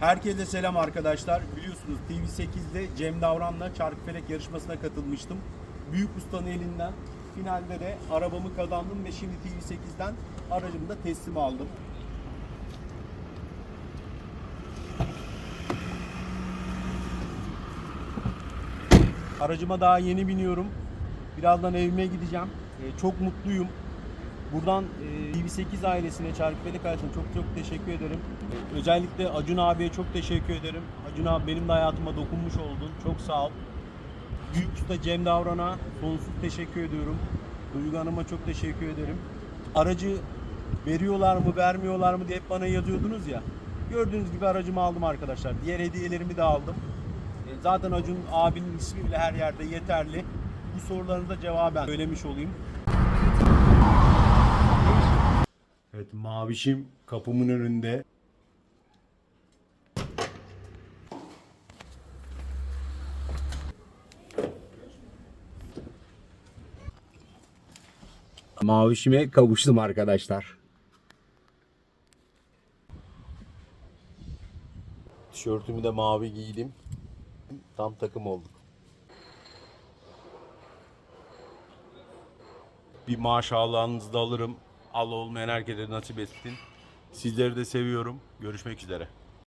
Herkese selam arkadaşlar. Biliyorsunuz TV8'de Cem Davran'la Çarkıfelek yarışmasına katılmıştım. Büyük ustanın elinden finalde de arabamı kazandım ve şimdi TV8'den aracımı da teslim aldım. Aracıma daha yeni biniyorum. Birazdan evime gideceğim. Ee, çok mutluyum. Buradan e, TV8 ailesine, Çarkıfelik ailesine çok çok teşekkür ederim. Özellikle Acun abiye çok teşekkür ederim. Acun abi benim de hayatıma dokunmuş oldun. Çok sağ ol. Büyük Usta Cem Davran'a sonsuz teşekkür ediyorum. Duygu Hanım'a çok teşekkür ederim. Aracı veriyorlar mı, vermiyorlar mı diye hep bana yazıyordunuz ya. Gördüğünüz gibi aracımı aldım arkadaşlar. Diğer hediyelerimi de aldım. Zaten Acun abinin ismi bile her yerde yeterli. Bu sorularını da cevaben söylemiş olayım. Evet mavişim kapımın önünde. Mavişime kavuştum arkadaşlar. Tişörtümü de mavi giydim. Tam takım olduk. Bir maşallahınızı da alırım. Allah olmayan herkese nasip etsin. Sizleri de seviyorum. Görüşmek üzere.